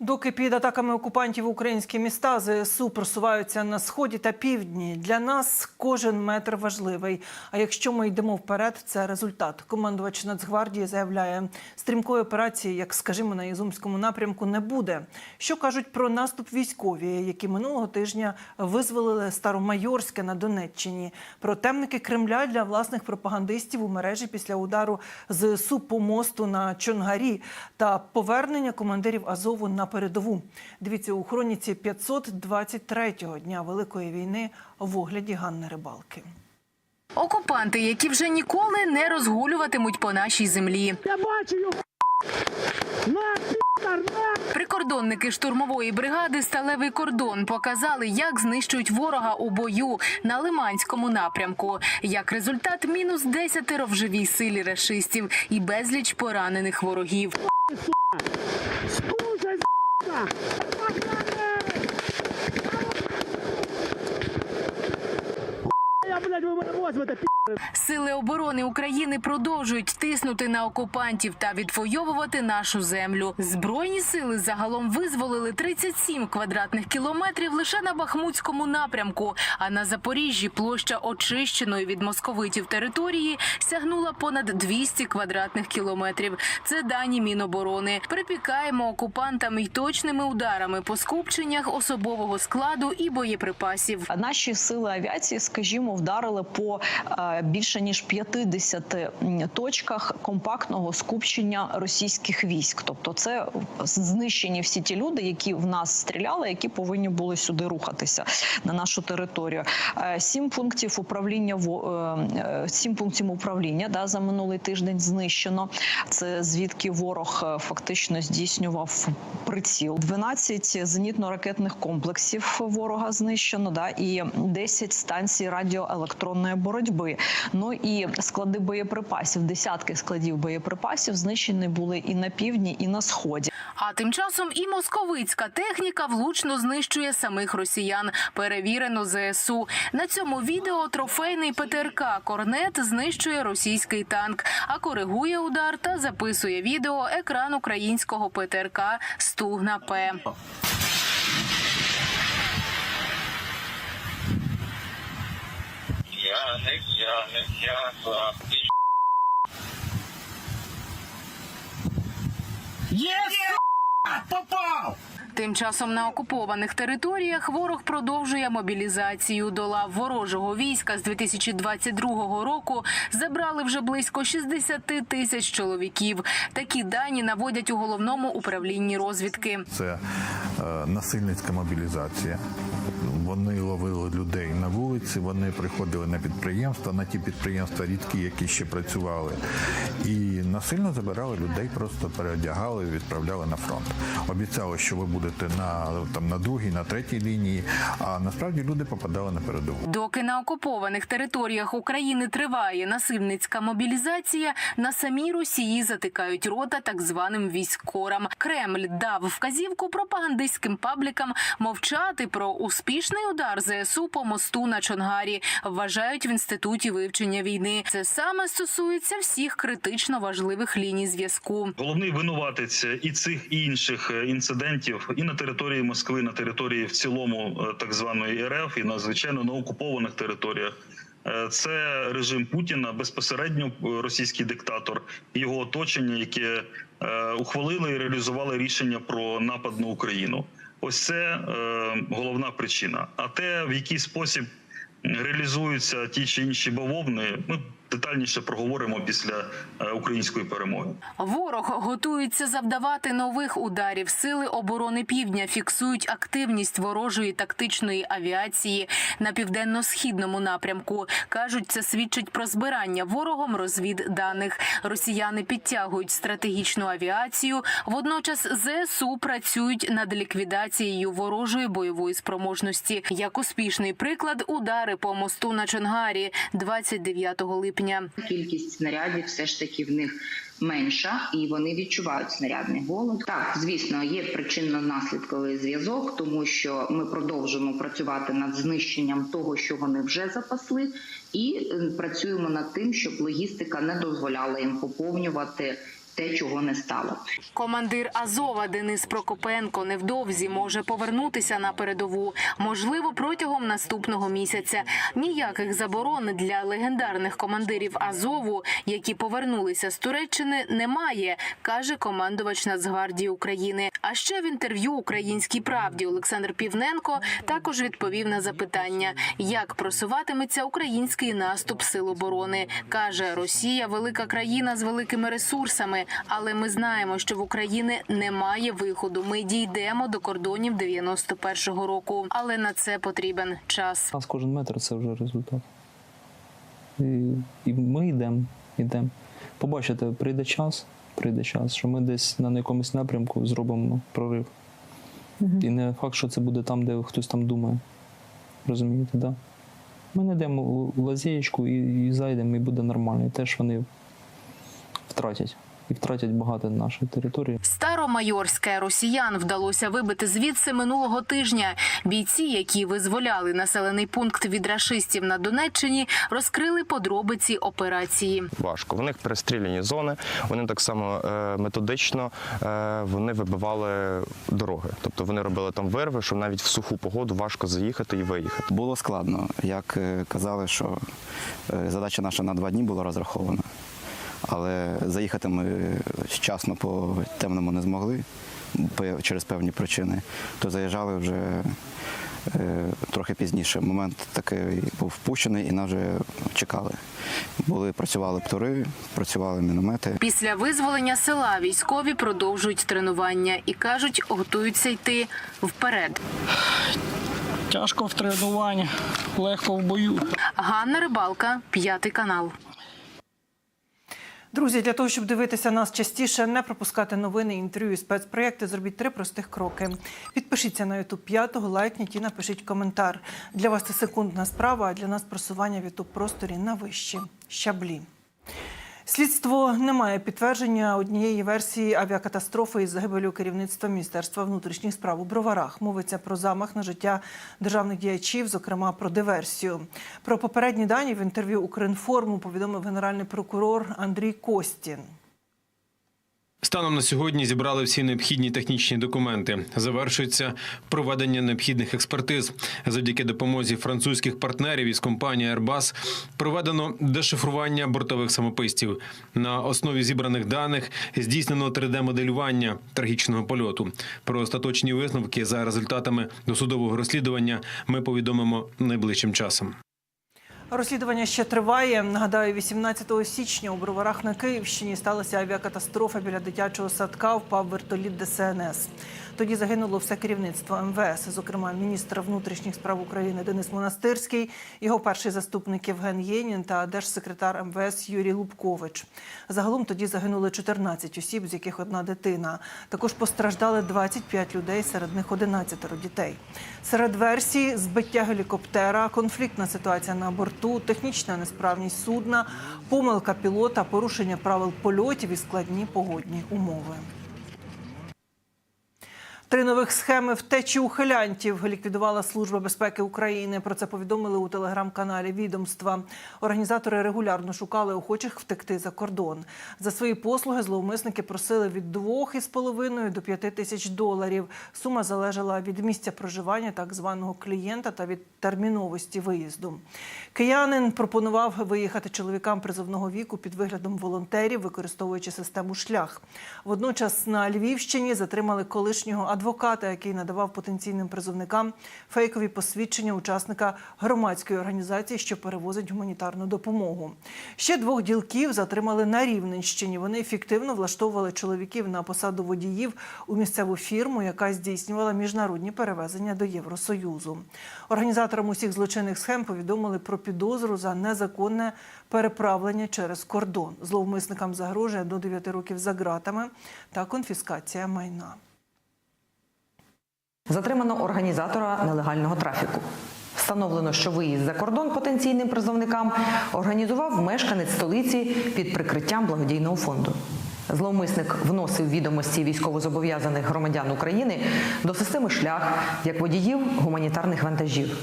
Доки під атаками окупантів українські міста ЗСУ просуваються на сході та півдні. Для нас кожен метр важливий. А якщо ми йдемо вперед, це результат. Командувач Нацгвардії заявляє, стрімкої операції, як скажімо, на Ізумському напрямку, не буде. Що кажуть про наступ військові, які минулого тижня визволили Старомайорське на Донеччині? Про темники Кремля для власних пропагандистів у мережі після удару ЗСУ по мосту на Чонгарі та повернення командирів Азову на передову. Дивіться у хроніці 523-го дня Великої війни в огляді Ганни Рибалки. Окупанти, які вже ніколи не розгулюватимуть по нашій землі. Я бачу його! На, пі***ар, на! Прикордонники штурмової бригади Сталевий кордон показали, як знищують ворога у бою на Лиманському напрямку. Як результат, мінус десятеро в живій силі рашистів і безліч поранених ворогів. Слушай, сука! Сили оборони України продовжують тиснути на окупантів та відвоювати нашу землю. Збройні сили загалом визволили 37 квадратних кілометрів лише на Бахмутському напрямку. А на Запоріжжі площа очищеної від московитів території сягнула понад 200 квадратних кілометрів. Це дані Міноборони. Припікаємо окупантам й точними ударами по скупченнях особового складу і боєприпасів. Наші сили авіації, скажімо, вдарили по е, більше ніж 50 точках компактного скупчення російських військ. Тобто, це знищені всі ті люди, які в нас стріляли, які повинні були сюди рухатися на нашу територію. Е, Сім пунктів управління е, е, сім пунктів управління да, за минулий тиждень знищено. Це звідки ворог фактично здійснював приціл. 12 зенітно-ракетних комплексів ворога знищено, да, і 10 станцій радіоелектронної боротьби. Ну і склади боєприпасів, десятки складів боєприпасів знищені були і на півдні, і на сході. А тим часом і московицька техніка влучно знищує самих росіян. Перевірено ЗСУ. На цьому відео трофейний ПТРК Корнет знищує російський танк, а коригує удар та записує відео екран українського ПТРК Стугна П. Яник, Яник, Яник, Тим часом на окупованих територіях ворог продовжує мобілізацію. До лав ворожого війська з 2022 року забрали вже близько 60 тисяч чоловіків. Такі дані наводять у головному управлінні розвідки. Це е, насильницька мобілізація. Вони ловили людей на вулиці, вони приходили на підприємства, на ті підприємства рідкі, які ще працювали, і насильно забирали людей, просто переодягали, відправляли на фронт. Обіцяли, що ви будете на там на другій, на третій лінії. А насправді люди попадали на передову. Доки на окупованих територіях України триває насильницька мобілізація, на самій Росії затикають рота так званим військорам. Кремль дав вказівку пропагандистським паблікам мовчати про успішний удар ЗСУ по мосту на Чонгарі. Вважають в інституті вивчення війни. Це саме стосується всіх критично важливих ліній зв'язку. Головний винуватець і цих і інших е, інцидентів і на території Москви, на території в цілому е, так званої РФ, і надзвичайно на окупованих територіях. Е, Це режим Путіна, безпосередньо е, російський диктатор, його оточення, яке ухвалили і реалізували рішення про напад на Україну. Ось це головна причина. А те, в який спосіб реалізуються ті чи інші бавовни, ми детальніше проговоримо після е, української перемоги. Ворог готується завдавати нових ударів. Сили оборони півдня фіксують активність ворожої тактичної авіації на південно-східному напрямку. кажуть, це свідчить про збирання ворогом розвідданих. Росіяни підтягують стратегічну авіацію. Водночас ЗСУ працюють над ліквідацією ворожої бойової спроможності. Як успішний приклад, удари по мосту на Чонгарі 29 липня. Кількість снарядів все ж таки в них менша, і вони відчувають снарядний голод. Так, звісно, є причинно-наслідковий зв'язок, тому що ми продовжуємо працювати над знищенням того, що вони вже запасли, і е, працюємо над тим, щоб логістика не дозволяла їм поповнювати те, чого не стало. Командир Азова Денис Прокопенко невдовзі може повернутися на передову, можливо, протягом наступного місяця. Ніяких заборон для легендарних командирів Азову, які повернулися з Туреччини, немає, каже командувач Нацгвардії України. А ще в інтерв'ю Українській правді Олександр Півненко також відповів на запитання, як просуватиметься український наступ сил оборони. каже, Росія велика країна з великими ресурсами, але ми знаємо, що в Україні немає виходу. Ми дійдемо до кордонів 91-го року, але на це потрібен час. У нас кожен метр це вже результат. І, і ми йдемо, йдемо. Побачите, прийде час, прийде час, що ми десь на якомусь напрямку зробимо прорив. І не факт, що це буде там, де хтось там думає. Розумієте, так? Да? Ми знайдемо у- лазєєчку і, і зайдемо, і буде нормально. І теж вони втратять. І втратять багато нашої території. Старомайорське росіян вдалося вибити звідси минулого тижня. Бійці, які визволяли населений пункт від рашистів на Донеччині, розкрили подробиці операції. важко. В них перестріляні зони, вони так само е, методично е, вони вибивали дороги. Тобто вони робили там вирви, що навіть в суху погоду важко заїхати і виїхати. Було складно. Як е, казали, що задача наша на два дні була розрахована. Але заїхати ми вчасно по темному не змогли через певні причини, то заїжджали вже е, трохи пізніше. Момент такий був впущений і нас вже чекали. Були, працювали птури, працювали міномети. Після визволення села військові продовжують тренування і кажуть, готуються йти вперед. Тяжко в тренуванні, легко в бою. Ганна Рибалка, п'ятий канал. Друзі, для того, щоб дивитися нас частіше, не пропускати новини, інтерв'ю і спецпроєкти, зробіть три простих кроки. Підпишіться на YouTube 5, лайкніть і напишіть коментар. Для вас це секундна справа, а для нас просування в youtube просторі на вищі щаблі. Слідство не має підтвердження однієї версії авіакатастрофи із загибелю керівництва Міністерства внутрішніх справ у Броварах. Мовиться про замах на життя державних діячів, зокрема про диверсію. Про попередні дані в інтерв'ю Укрінформу повідомив генеральний прокурор Андрій Костін. Станом на сьогодні зібрали всі необхідні технічні документи. Завершується проведення необхідних експертиз. Завдяки допомозі французьких партнерів із компанії Airbus проведено дешифрування бортових самописців. На основі зібраних даних здійснено 3D-моделювання трагічного польоту. Про остаточні висновки за результатами досудового розслідування ми повідомимо найближчим часом. Розслідування ще триває. Нагадаю, 18 січня у Броварах на Київщині сталася авіакатастрофа біля дитячого садка. Впав вертоліт ДСНС. Тоді загинуло все керівництво МВС, зокрема міністр внутрішніх справ України Денис Монастирський, його перший заступник Євген Єнін та держсекретар МВС Юрій Лубкович. Загалом тоді загинули 14 осіб, з яких одна дитина. Також постраждали 25 людей, серед них 11 дітей. Серед версій збиття гелікоптера, конфліктна ситуація на борту, технічна несправність судна, помилка пілота, порушення правил польотів і складні погодні умови. Три нових схеми втечі ухилянтів ліквідувала Служба безпеки України. Про це повідомили у телеграм-каналі відомства. Організатори регулярно шукали охочих втекти за кордон. За свої послуги зловмисники просили від 2,5 до 5 тисяч доларів. Сума залежала від місця проживання так званого клієнта та від терміновості виїзду. Киянин пропонував виїхати чоловікам призовного віку під виглядом волонтерів, використовуючи систему шлях. Водночас на Львівщині затримали колишнього адвоката, який надавав потенційним призовникам фейкові посвідчення учасника громадської організації, що перевозить гуманітарну допомогу. Ще двох ділків затримали на Рівненщині. Вони фіктивно влаштовували чоловіків на посаду водіїв у місцеву фірму, яка здійснювала міжнародні перевезення до Євросоюзу. Організаторам усіх злочинних схем повідомили про підозру за незаконне переправлення через кордон. Зловмисникам загрожує до 9 років за ґратами та конфіскація майна. Затримано організатора нелегального трафіку. Встановлено, що виїзд за кордон потенційним призовникам організував мешканець столиці під прикриттям благодійного фонду. Зловмисник вносив відомості військовозобов'язаних громадян України до системи шлях як водіїв гуманітарних вантажів.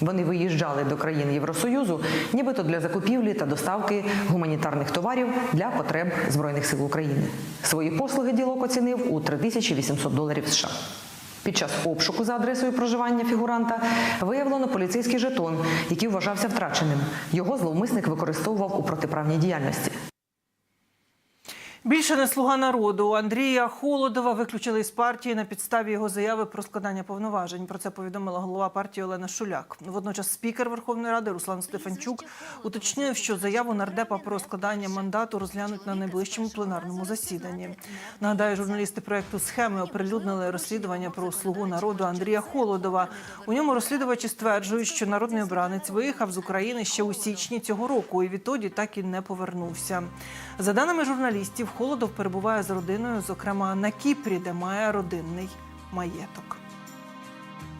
Вони виїжджали до країн Євросоюзу, нібито для закупівлі та доставки гуманітарних товарів для потреб Збройних сил України. Свої послуги ділок оцінив у 3800 доларів США. Під час обшуку за адресою проживання фігуранта виявлено поліцейський жетон, який вважався втраченим. Його зловмисник використовував у протиправній діяльності. Більше не слуга народу Андрія Холодова виключили з партії на підставі його заяви про складання повноважень. Про це повідомила голова партії Олена Шуляк. Водночас спікер Верховної Ради Руслан Стефанчук уточнив, що заяву нардепа про складання мандату розглянуть на найближчому пленарному засіданні. Нагадаю, журналісти проекту схеми оприлюднили розслідування про слугу народу Андрія Холодова. У ньому розслідувачі стверджують, що народний обранець виїхав з України ще у січні цього року і відтоді так і не повернувся. За даними журналістів, Холодов перебуває з родиною, зокрема на Кіпрі, де має родинний маєток.